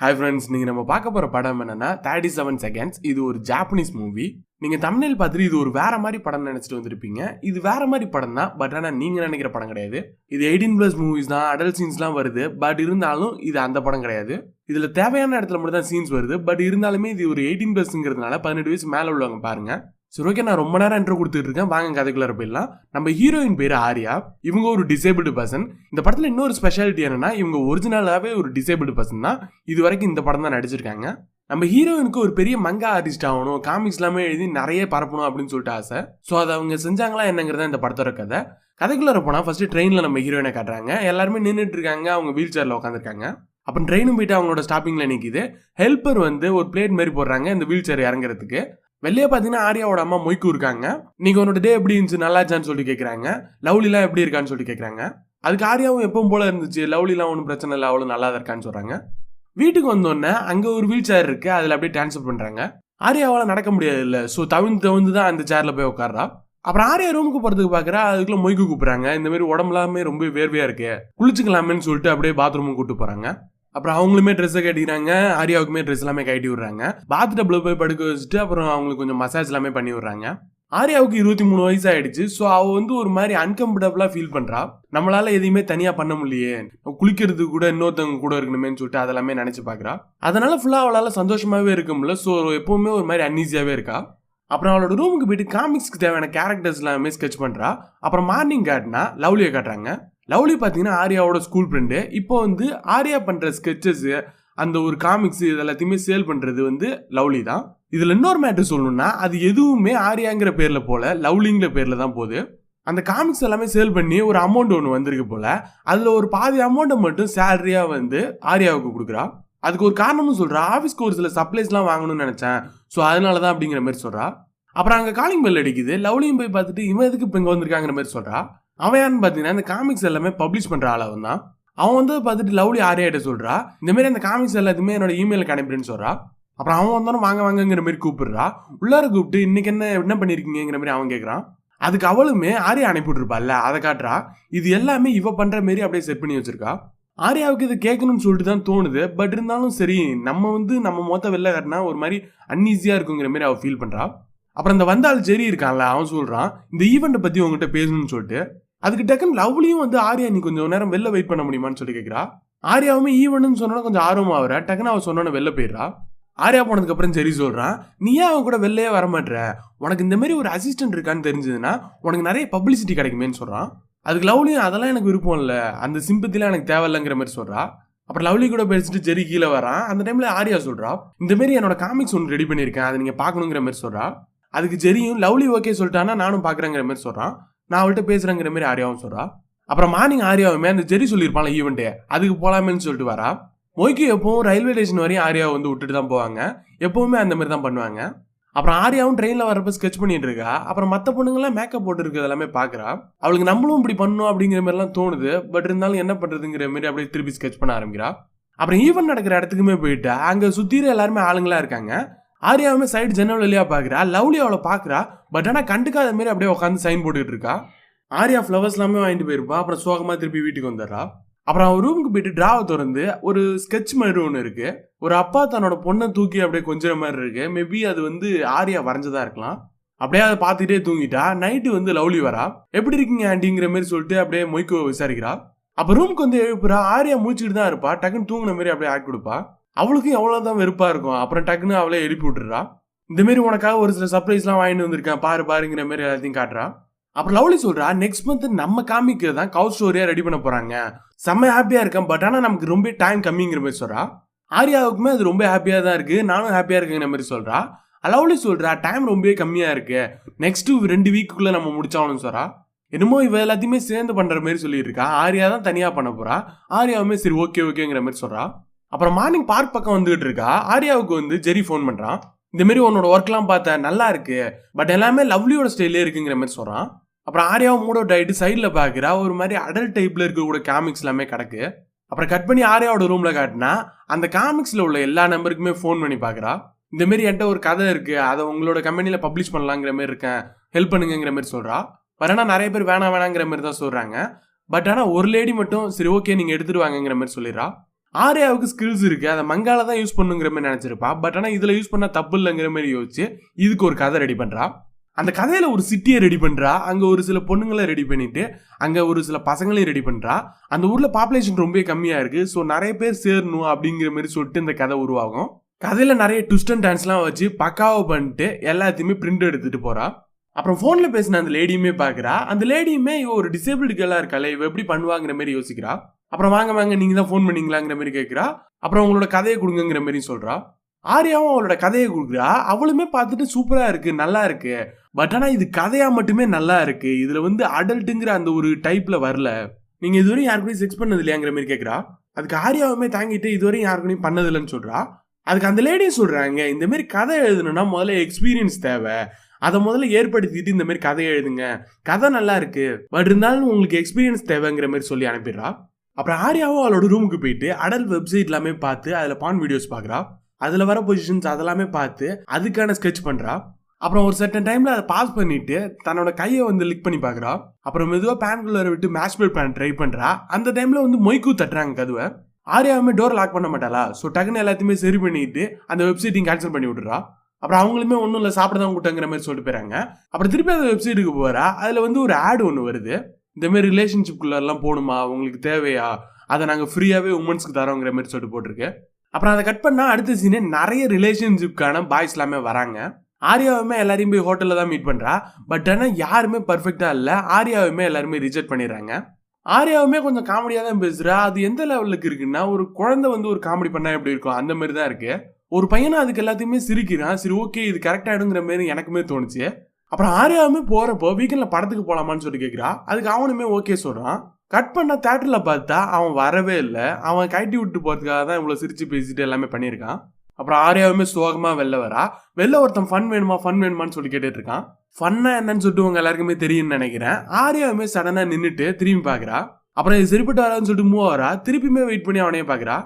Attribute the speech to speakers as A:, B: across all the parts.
A: Hi friends நீங்கள் நம்ம பார்க்க போகிற படம் என்னென்னா தேர்ட்டி செவன் செகண்ட்ஸ் இது ஒரு ஜாப்பனீஸ் மூவி நீங்கள் தமிழில் பார்த்துட்டு இது ஒரு வேற மாதிரி படம் நினச்சிட்டு வந்திருப்பீங்க. இது வேற மாதிரி படம் தான் பட் ஆனால் நீங்கள் நினைக்கிற படம் கிடையாது. இது எயிட்டீன் ப்ளஸ் மூவிஸ் தான் அடல்ட் சீன்ஸ்லாம் வருது. பட் இருந்தாலும் இது அந்த படம் கிடையாது. இதில் தேவையான இடத்துல மட்டும் தான் சீன்ஸ் வருது. பட் இருந்தாலுமே இது ஒரு எயிட்டீன் ப்ளஸ்ங்கிறதுனால பதினெட்டு வயசு மேலே உள்ளவங்க பாருங்கள் சரி ஓகே நான் ரொம்ப நேரம் இன்ட்ரோ கொடுத்துட்டு இருக்கேன். வாங்க கதைக்குள்ளார போயிடலாம். நம்ம ஹீரோயின் பேர் ஆர்யா. இவங்க ஒரு டிசேபிள்டு பர்சன் இந்த படத்தில் இன்னொரு ஸ்பெஷாலிட்டி என்னன்னா இவங்க ஒரிஜினலாகவே ஒரு டிசேபிள்டு பர்சன் தான். இது வரைக்கும் இந்த படம் தான் நடிச்சிருக்காங்க. நம்ம ஹீரோயினுக்கு ஒரு பெரிய மங்கா ஆர்டிஸ்ட் ஆகணும். காமிக்ஸ் எல்லாமே எழுதி நிறைய பரப்பணும் அப்படின்னு சொல்லிட்டு ஆசை. ஸோ அதை அவங்க செஞ்சாங்களா என்னங்கிறத இந்த படத்தோட கதை. கதைக்குள்ளார போனால் ஃபர்ஸ்ட் ட்ரெயினில் நம்ம ஹீரோயினை காட்டுறாங்க. எல்லாருமே நின்றுட்டு இருக்காங்க. அவங்க வீல் சேரில் உட்காந்துருக்காங்க அப்புறம் ட்ரெயினும் போயிட்டு அவங்களோட ஸ்டாப்பிங்கில் நிற்கிது ஹெல்ப்பர் வந்து ஒரு பிளேட் மாதிரி போடுறாங்க. இந்த வீல் சேர் இறங்குறதுக்கு. வெளியே பார்த்தீங்கன்னா ஆரியாவோட அம்மா மொய்க்கு இருக்காங்க. நீங்கள் உன்னோட டே எப்படி இருந்துச்சு? நல்லா இருந்துச்சான்னு சொல்லி கேட்குறாங்க லவ்லிலாம் எப்படி இருக்கான்னு சொல்லி கேட்குறாங்க அதுக்கு ஆரியாவும் எப்பவும் போல இருந்துச்சு. லவ்லிலாம் ஒன்றும் பிரச்சனை இல்லை. அவ்வளோ நல்லா தான் இருக்கான்னு சொல்கிறாங்க வீட்டுக்கு வந்தோடனே அங்கே ஒரு வீல் சேர் இருக்கு. அதில் அப்படியே டிரான்ஸ்ஃபர் பண்ணுறாங்க ஆரியாவால் நடக்க முடியாது இல்லை ஸோ தவிந்து தவிந்து தான் அந்த சேரில் போய் உட்கார்றா. அப்புறம் ஆரியா ரூமுக்கு போகிறதுக்கு பார்க்குறா அதுக்குள்ளே மொய்க்கு கூப்பிட்றாங்க. இந்த மாதிரி உடம்புலாமே ரொம்ப வேர்வையாக இருக்கு. குளிச்சுக்கலாமேன்னு சொல்லிட்டு அப்படியே பாத்ரூமுக்கு கூப்பிட்டு போகிறாங்க அப்புறம் அவங்களுமே ட்ரெஸ்ஸை கட்டிக்கிறாங்க ஆரியாவுக்குமே ட்ரெஸ் எல்லாமே கட்டி விடுறாங்க. பாத் டப்ல போய் படுக்க வச்சுட்டு அப்புறம் அவங்களுக்கு கொஞ்சம் மசாஜ் எல்லாமே பண்ணி விடுறாங்க. ஆரியாவுக்கு இருபத்தி மூணு வயசு ஆயிடுச்சு ஸோ அவ வந்து ஒரு மாதிரி அன்கம்ஃபர்டபுளாக ஃபீல் பண்றா. நம்மளால எதையுமே தனியாக பண்ண முடியலையே. குளிக்கிறதுக்கு கூட இன்னொருத்தவங்க கூட இருக்கணுமேனு சொல்லிட்டு அதெல்லாமே நினைச்சு பார்க்குறா அதனால ஃபுல்லாக அவளால் சந்தோஷமாகவே இருக்க முடியல. ஸோ எப்பவுமே ஒரு மாதிரி அன்ஈஸியாகவே இருக்கா. அப்புறம் அவளோட ரூமுக்கு போயிட்டு காமிக்ஸ்க்கு தேவையான கேரக்டர்ஸ் எல்லாமே ஸ்கெச் பண்ணுறா அப்புறம் மார்னிங் காட்டினா லவ்லியை காட்டுறாங்க. லவ்லி பார்த்தீங்கன்னா ஆர்யாவோட ஸ்கூல் ஃப்ரெண்டு இப்போ வந்து ஆர்யா பண்ணுற ஸ்கெச்சஸ் அந்த ஒரு காமிக்ஸ் இது எல்லாத்தையுமே சேல் பண்ணுறது வந்து லவ்லி தான். இதில் இன்னொரு மேட்ரு சொல்லணும்னா அது எதுவுமே ஆர்யாங்கிற பேரில் போல லவ்லிங்கிற பேரில் தான் போகுது. அந்த காமிக்ஸ் எல்லாமே சேல் பண்ணி ஒரு அமௌண்ட் ஒன்று வந்திருக்கு போல அதில் ஒரு பாதி அமௌண்ட்டை மட்டும் சேலரியாக வந்து ஆர்யாவுக்கு கொடுக்குறா. அதுக்கு ஒரு காரணமும் சொல்கிறா ஆஃபீஸ்க்கு ஒரு சில சப்ளைஸ்லாம் வாங்கணும்னு நினச்சேன். ஸோ அதனால தான் அப்படிங்கிற மாதிரி சொல்கிறா அப்புறம் அங்கே காலிங் பெல் அடிக்குது. லவ்லியும் போய் பார்த்துட்டு இவன் எதுக்கு இப்போ இங்கே வந்திருக்காங்கிற மாதிரி சொல்கிறா அவன் யாருன்னு பார்த்தீங்கன்னா இந்த காமிக்ஸ் எல்லாமே பப்ளிஷ் பண்ணுற ஆளவன் தான். அவன் வந்து பார்த்துட்டு லவ்லி ஆரியாட்ட சொல்கிறா இந்த மாதிரி அந்த காமிக்ஸ் எல்லாத்தையுமே என்னோட இமெயிலுக்கு அனுப்பிடுன்னு சொல்கிறா அப்புறம் அவன் வந்தாலும் வாங்க வாங்கங்கிற மாதிரி கூப்பிடுறா. உள்ளார கூப்பிட்டு இன்னைக்கு என்ன என்ன பண்ணியிருக்கீங்கிற மாதிரி அவன் கேட்குறான் அதுக்கு அவளுமே ஆரியா அனுப்பிவிட்ருப்பாள்ல அதை காட்டுறா. இது எல்லாமே இவ பண்ணுற மாரி அப்படியே செட் பண்ணி வச்சிருக்கா. ஆரியாவுக்கு இதை கேட்கணும்னு சொல்லிட்டு தான் தோணுது. பட் இருந்தாலும் சரி நம்ம வந்து நம்ம மொத்த வெளில காட்டினா ஒரு மாதிரி அன்ஈஸியாக இருக்குங்கிற மாதிரி அவள் ஃபீல் பண்ணுறா அப்புறம் இந்த வந்தாள் ஜெரி இருக்கான்ல அவன் சொல்கிறான் இந்த ஈவெண்ட்டை பற்றி உங்ககிட்ட பேசணும்னு சொல்லிட்டு. அதுக்கு டக்குன்னு லவ்லியும் வந்து ஆர்யா நீ கொஞ்சம் நேரம் வெளில வெயிட் பண்ண முடியுமான்னு சொல்லி கேட்குறா ஆர்யாவுமே ஈவனுன்னு சொன்னோன்னா கொஞ்சம் ஆர்வம் ஆகுற டக்குன்னு அவன் சொன்னோன்னு வெளில போயிடுறா. ஆர்யா போனதுக்கப்புறம் சரி சொல்கிறான் நீ ஏன் அவன் கூட வெளிலே வர மாட்ற? உனக்கு இந்த மாதிரி ஒரு அசிஸ்டன்ட் இருக்கான்னு தெரிஞ்சதுன்னா உனக்கு நிறைய பப்ளிசிட்டி கிடைக்குமேன்னு சொல்கிறான் அதுக்கு லவ்லியும் அதெல்லாம் எனக்கு விருப்பம் இல்லை. அந்த சிம்பத்திலாம் எனக்கு தேவையில்லைங்கிற மாதிரி சொல்கிறா அப்புறம் லவ்லி கூட பேசிட்டு ஜெரி கீழே வரான் அந்த டைமில் ஆர்யா சொல்கிறா இந்த மாதிரி என்னோட காமிக்ஸ் ஒன்று ரெடி பண்ணியிருக்கேன். அதை நீங்கள் பார்க்கணுங்கிற மாதிரி சொல்கிறா அதுக்கு ஜெரியும் லவ்லி ஓகே சொல்லிட்டானா நானும் பார்க்குறேங்கிற மாதிரி சொல்கிறான் நான் அவள்கிட்ட பேசுகிறேங்கிற மாதிரி ஆர்யாவும் சொல்கிறா அப்புறம் மார்னிங் ஆர்யாவுமே அந்த ஜெரி சொல்லியிருப்பான்ல ஈவெண்ட்டே அதுக்கு போகலாமேன்னு சொல்லிட்டு வரா. மொய்க்கு எப்பவும் ரயில்வே ஸ்டேஷன் வரையும் ஆர்யாவை வந்து விட்டுட்டு தான் போவாங்க. எப்பவுமே அந்த மாதிரி தான் பண்ணுவாங்க. அப்புறம் ஆர்யாவும் ட்ரெயினில் வரப்ப ஸ்கெச் பண்ணிட்டு இருக்கா. அப்புறம் மற்ற பொண்ணுங்களாம் மேக்கப் போட்டு இருக்கிறது எல்லாமே பார்க்குறா அவளுக்கு நம்மளும் இப்படி பண்ணணும் அப்படிங்கிற மாதிரிலாம் தோணுது. பட் இருந்தாலும் என்ன பண்ணுறதுங்கிற மாதிரி அப்படியே திருப்பி ஸ்கெச் பண்ண ஆரம்பிக்கிறா. அப்புறம் ஈவெண்ட் நடக்கிற இடத்துக்குமே போயிட்டு அங்கே சுற்றிற எல்லாருமே ஆளுங்களாக இருக்காங்க. ஆர்யாவுமே சைடு ஜன்னல் வழியா பார்க்குறா லவ்லி அவளை பார்க்குறா பட் ஆனால் கண்டுக்காத மாரி அப்படியே உட்காந்து சைன் போட்டுக்கிட்டு இருக்கா. ஆரியா ஃப்ளவர்ஸ் எல்லாமே வாங்கிட்டு போயிருப்பா. அப்புறம் சோகமாக திருப்பி வீட்டுக்கு வந்துடுறா. அப்புறம் அவன் ரூமுக்கு போயிட்டு டிராவை திறந்து ஒரு ஸ்கெட்ச் மாதிரி ஒன்று இருக்கு. ஒரு அப்பா தன்னோட பொண்ணை தூக்கி அப்படியே கொஞ்சம் மாதிரி இருக்கு. மேபி அது வந்து ஆரியா வரைஞ்சதா இருக்கலாம். அப்படியே அதை பார்த்துட்டே தூங்கிட்டா. நைட்டு வந்து லவ்லி வரா. எப்படி இருக்கீங்க ஆண்டிங்கிற மாதிரி சொல்லிட்டு அப்படியே மொய்க்கு விசாரிக்கிறா. அப்போ ரூமுக்கு வந்து எழுப்புறா. ஆரியா முடிச்சுட்டு தான் இருப்பா. டக்குன்னு தூங்கின மாதிரி அப்படியே ஆக்கி கொடுப்பா. அவளுக்கும் எவ்வளவுதான் வெறுப்பாக இருக்கும். அப்புறம் டக்குன்னு அவளே எழுப்பி விட்டுறா இந்தமாரி உனக்காக ஒரு சில சர்ப்ரைஸ்லாம் வாங்கிட்டு வந்திருக்கேன். பாரு பாருங்கிற மாதிரி எல்லாத்தையும் காட்டுறா. அப்புறம் லவ்லி சொல்றா நெக்ஸ்ட் மந்த் நம்ம காமிக்கு தான் கவு ஸ்டோரியா ரெடி பண்ண போறாங்க. செம்ம ஹாப்பியா இருக்கேன். பட் ஆனால் நமக்கு ரொம்ப டைம் கம்மிங்கிற மாதிரி சொல்றா. ஆர்யாவுக்குமே அது ரொம்ப ஹாப்பியா தான் இருக்கு. நானும் ஹாப்பியா இருக்குங்கிற மாதிரி சொல்றா. லவ்லி சொல்றா டைம் ரொம்பவே கம்மியா இருக்கு. நெக்ஸ்ட் ரெண்டு வீக்குள்ள நம்ம முடிச்சாகணும்னு சொல்றா. என்னமோ இவ எல்லாத்தையுமே சேர்ந்து பண்ற மாதிரி சொல்லியிருக்கா ஆரியா ஆர்யா தான் தனியா பண்ண போறா. ஆர்யாவுமே சரி ஓகே ஓகேங்கிற மாதிரி சொல்றா. அப்புறம் மார்னிங் பார்க் பக்கம் வந்துகிட்டு இருக்கா? ஆர்யாவுக்கு வந்து ஜெரி ஃபோன் பண்ணுறான் இந்த மாதிரி உன்னோட ஒர்க்லாம் பார்த்தேன் நல்லா இருக்கு. பட் எல்லாமே லவ்லியோட ஸ்டைலே இருக்குங்கிற மாதிரி சொல்கிறான் அப்புறம் ஆர்யாவும் மூட் அவுட் ஆகிட்டு சைடில் பார்க்குறா ஒரு மாதிரி அடல்ட் டைப்பில் இருக்கக்கூடிய காமிக்ஸ் எல்லாமே கிடக்கு. அப்புறம் கட் பண்ணி ஆர்யாவோட ரூமில் காட்டினா அந்த காமிக்ஸில் உள்ள எல்லா நம்பருக்குமே ஃபோன் பண்ணி பார்க்குறா இந்தமாரி என்கிட்ட ஒரு கதை இருக்குது அதை உங்களோட கம்பெனியில் பப்ளிஷ் பண்ணலாங்கிற மாதிரி இருக்கேன். ஹெல்ப் பண்ணுங்கிற மாதிரி சொல்கிறா வரனா நிறைய பேர் வேணாம் வேணாங்கிற மாதிரி தான் சொல்கிறாங்க பட் ஆனால் ஒரு லேடி மட்டும் சரி ஓகே நீங்கள் எடுத்துகிட்டு வாங்கங்கிற மாதிரி சொல்லிடுறா. ஆர்யாவுக்கு ஸ்கில்ஸ் இருக்குது அதை மங்கால தான் யூஸ் பண்ணுங்கிற மாதிரி நினச்சிருப்பா. பட் ஆனால் இதில் யூஸ் பண்ணால் தப்பு இல்லைங்கிற மாதிரி யோசிச்சு இதுக்கு ஒரு கதை ரெடி பண்ணுறா அந்த கதையில் ஒரு சிட்டியை ரெடி பண்ணுறா அங்கே ஒரு சில பொண்ணுங்களை ரெடி பண்ணிவிட்டு அங்கே ஒரு சில பசங்களையும் ரெடி பண்ணுறா அந்த ஊரில் பாப்புலேஷன் ரொம்ப கம்மியாக இருக்குது ஸோ நிறைய பேர் சேரணும் அப்படிங்கிற மாதிரி சொல்லிட்டு இந்த கதை உருவாகும். கதையில் நிறைய ட்விஸ்ட் அண்ட் டான்ஸ்லாம் வச்சு பக்காவை பண்ணிட்டு எல்லாத்தையுமே பிரிண்ட் எடுத்துகிட்டு போகிறா அப்புறம் ஃபோனில் பேசின அந்த லேடியுமே பார்க்குறா அந்த லேடியுமே இவ ஒரு டிசேபிள்டு கேர்ளாக இருக்கால இவ எப்படி பண்ணுவாங்கிற மாதிரி யோசிக்கிறா. அப்புறம் வாங்க வாங்க நீங்கள் தான் ஃபோன் பண்ணீங்களாங்கிற மாதிரி கேட்குறா அப்புறம் உங்களோட கதையை கொடுங்கிற மாதிரி சொல்கிறா ஆர்யாவும் அவளோட கதையை கொடுக்குறா. அவளுமே பார்த்துட்டு சூப்பராக இருக்குது நல்லா இருக்கு. பட் ஆனால் இது கதையாக மட்டுமே நல்லா இருக்குது இதில் வந்து அடல்ட்டுங்கிற அந்த ஒரு டைப்பில் வரல. நீங்கள் இதுவரையும் யாருக்குமே செக்ஸ் பண்ணது இல்லையாங்கிற மாதிரி கேட்குறா அதுக்கு ஆர்யாவுமே தாங்கிட்டு இதுவரையும் யாருக்குமே பண்ணதில்லைன்னு சொல்கிறா அதுக்கு அந்த லேடியும் சொல்கிறாங்க இந்தமாரி கதை எழுதணும்னா முதல்ல எக்ஸ்பீரியன்ஸ் தேவை. அதை முதல்ல ஏற்படுத்திட்டு இந்த மாதிரி கதை எழுதுங்க. கதை நல்லா இருக்கு. பட் இருந்தாலும் உங்களுக்கு எக்ஸ்பீரியன்ஸ் தேவைங்கிற மாதிரி சொல்லி அனுப்பிடுறா. அப்புறம் ஆர்யாவும் அவளோட ரூமுக்கு போயிட்டு அடல் வெப்சைட் எல்லாமே பார்த்து அதில் பான் வீடியோஸ் பார்க்குறா. அதில் வர பொசிஷன்ஸ் அதெல்லாமே பார்த்து அதுக்கான ஸ்கெட்ச் பண்ணுறா அப்புறம் ஒரு சர்டன் டைமில் அதை பாஸ் பண்ணிட்டு தன்னோட கையை வந்து லிக் பண்ணி பார்க்குறா. அப்புறம் மெதுவாக பேன்குள்ளரை விட்டு மேஷ்பேட் பேன் ட்ரை பண்ணுறா அந்த டைமில் வந்து மொய்க்கு தட்டுறாங்க கதுவை. ஆர்யாவுமே டோர் லாக் பண்ண மாட்டாளா? ஸோ டக்குன்னு எல்லாத்தையுமே சரி பண்ணிட்டு அந்த வெப்சைட்டையும் கேன்சல் பண்ணி விட்றா அப்புறம் அவங்களுமே ஒன்றும் இல்லை சாப்பிட தான் கூட்டங்கிற மாதிரி சொல்லிட்டு போயிறாங்க. அப்புறம் திருப்பி அந்த வெப்சைட்டுக்கு போகிறா அதில் வந்து ஒரு ஆடு ஒன்று வருது. இந்தமாரி ரிலேஷன்ஷிப்குள்ளெல்லாம் போகணுமா உங்களுக்கு தேவையா அதை நாங்கள் ஃப்ரீயாகவே உமன்ஸ்க்கு தரோங்கிற மாதிரி சொல்லிட்டு போட்டிருக்கு. அப்புறம் அதை கட் பண்ணால் அடுத்த சீனே நிறைய ரிலேஷன்ஷிப்கான பாய்ஸ் எல்லாமே வராங்க. ஆர்யாவுமே எல்லாரையும் போய் ஹோட்டலில் தான் மீட் பண்ணுறா பட் ஆனால் யாருமே பர்ஃபெக்டாக இல்லை. ஆர்யாவுமே எல்லாருமே ரிஜெக்ட் பண்ணிடுறாங்க. ஆர்யாவுமே கொஞ்சம் காமெடியாக தான் பேசுகிறா அது எந்த லெவலுக்கு இருக்குன்னா ஒரு குழந்தை வந்து ஒரு காமெடி பண்ணால் எப்படி இருக்கும்? அந்த மாதிரி தான் இருக்குது ஒரு பையனை அதுக்கு எல்லாத்தையுமே சிரிக்கிறான். சரி ஓகே இது கரெக்டாகிடுங்கிற மாதிரி எனக்குமே தோணுச்சு. அப்புறம் ஆர்யாவுமே போகிறப்போ வீக்கெண்டில் படத்துக்கு போகலாமான்னு சொல்லி கேட்குறா அதுக்கு அவனுமே ஓகே சொல்கிறான் கட் பண்ண தேட்டரில் பார்த்தா அவன் வரவே இல்லை. அவன் கட்டி விட்டு போகிறதுக்காக தான் இவ்வளோ சிரித்து பேசிட்டு எல்லாமே பண்ணியிருக்கான். அப்புறம் ஆர்யாவுமே சோகமாக வெளில வரா. வெளில ஒருத்தன் ஃபன் வேணுமா ஃபன் வேணுமான்னு சொல்லி கேட்டுட்டு இருக்கான் ஃபன்னா என்னன்னு சொல்லிட்டு உங்க எல்லாருக்குமே தெரியும்னு நினைக்கிறேன். ஆர்யாவுமே சடனாக நின்றுட்டு திரும்பி பார்க்குறா அப்புறம் இது சரிப்பட்டு வரான்னு சொல்லிட்டு மூவ் ஆகிறா திருப்பியுமே வெயிட் பண்ணி அவனையே பார்க்குறா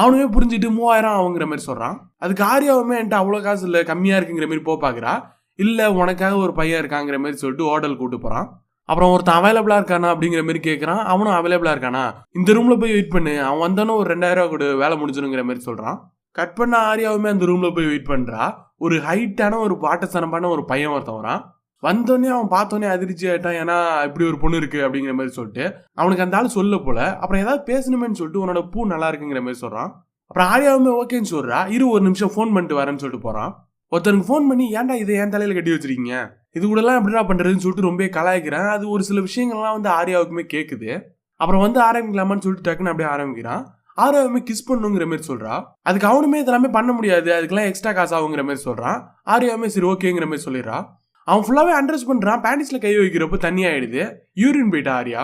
A: அவனுமே புரிஞ்சுட்டு மூவாயிரம் ஆகுங்கிற மாதிரி சொல்கிறான் அதுக்கு ஆரியாவுமே என்கிட்ட அவ்வளோ காசு இல்லை கம்மியாக இருக்குங்கிற மாதிரி போ பார்க்குறா இல்லை உனக்காக ஒரு பையன் இருக்காங்கிற மாதிரி சொல்லிட்டு ஹோட்டல் கூட்டு போகிறான் அப்புறம் ஒருத்தன் அவைலபிளாக இருக்கானா அப்படிங்கிற மாதிரி கேட்குறான் அவனும் அவைலபிளாக இருக்கானா? இந்த ரூமில் போய் வெயிட் பண்ணு. அவன் வந்தானோ ஒரு ரெண்டாயிரம் ரூபா கொடு வேலை முடிஞ்சிருங்கிற மாதிரி சொல்கிறான் கட் பண்ண ஆரியாவுமே அந்த ரூமில் போய் வெயிட் பண்ணுறா ஒரு ஹைட்டான ஒரு பாட்டசனமான ஒரு பையன் ஒருத்தன் வரான். வந்தோடனே அவன் பார்த்தோன்னே அதிர்ச்சி ஆயிட்டான். ஏன்னா இப்படி ஒரு பொண்ணு இருக்கு அப்படிங்கிற மாதிரி சொல்லிட்டு அவனுக்கு அந்த ஆள் சொல்ல போல. அப்புறம் ஏதாவது பேசணுமேன்னு சொல்லிட்டு உன்னோட பூ நல்லா இருக்குங்கிற மாதிரி சொல்றான். அப்புறம் ஆரியாவுமே ஓகேன்னு சொல்றா. இரு ஒரு நிமிஷம் ஃபோன் பண்ணிட்டு வரேன்னு சொல்லிட்டு போறான். ஒருத்தனுக்கு ஃபோன் பண்ணி ஏன்டா இதை என் தலையில கட்டி வச்சிருக்கீங்க? இது கூடலாம் எப்படிடா பண்றதுன்னு சொல்லிட்டு ரொம்ப கலாய்க்கிறேன். அது ஒரு சில விஷயங்கள்லாம் வந்து ஆரியாவுக்குமே கேட்குது அப்புறம் வந்து ஆரம்பிக்கலாமான்னு சொல்லிட்டு டக்குன்னு அப்படியே ஆரம்பிக்கிறான். ஆரியாவுமே கிஸ் பண்ணுங்கிற மாதிரி சொல்றா. அதுக்கு அவனுமே இதெல்லாமே பண்ண முடியாது. அதுக்கெல்லாம் எக்ஸ்ட்ரா காசு ஆகுங்கிற மாதிரி சொல்றான். ஆரியாவுமே சரி ஓகேங்கிற மாதிரி சொல்லிடுறா. அவன் ஃபுல்லாகவே அண்ட்ரஸ் பண்ணுறான் பேண்டிஸில் கை வைக்கிறப்போ தண்ணி ஆகிடுது யூரின் போயிட்டா ஆரியா.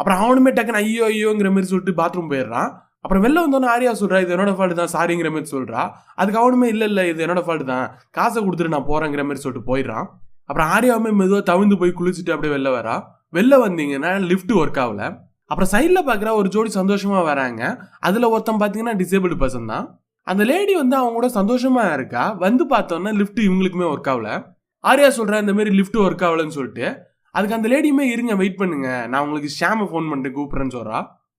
A: அப்புறம் அவனுமே டக்குன்னு ஐயோ ஐயோங்கிற மாதிரி சொல்லிட்டு பாத்ரூம் போயிடுறான். அப்புறம் வெளில வந்தோன்னே ஆரியா சொல்கிறா இது என்னோட ஃபால்ட் தான் சாரிங்கிற மாதிரி சொல்கிறா அதுக்கு அவனுமே இல்லை இல்லை இது என்னோட ஃபால்ட் தான். காசை கொடுத்துட்டு நான் போகிறேங்கிற மாதிரி சொல்லிட்டு போயிடுறான். அப்புறம் ஆரியாவுமே மெதுவாக தவிந்து போய் குளிச்சுட்டு அப்படியே வெளில வரா. வெளில வந்தீங்கன்னா லிஃப்ட் ஒர்க் ஆகல. அப்புறம் சைடில் பார்க்குற ஒரு ஜோடி சந்தோஷமாக வராங்க. அதில் ஒருத்தன் பார்த்தீங்கன்னா டிசேபிள் பர்சன் தான். அந்த லேடி வந்து அவங்க கூட சந்தோஷமாக இருக்கா? வந்து பார்த்தோன்னா லிஃப்ட் இவங்களுக்குமே ஒர்க் ஆகல. ஆர்யா சொல்கிறேன் இந்த மாதிரி லிஃப்ட் ஒர்க் ஆகலன்னு சொல்லிட்டு. அதுக்கு அந்த லேடியுமே இருங்க வெயிட் பண்ணுங்க. நான் உங்களுக்கு ஷாமை ஃபோன் பண்ணிட்டு கூப்பிட்றேன்னு சொல்கிறா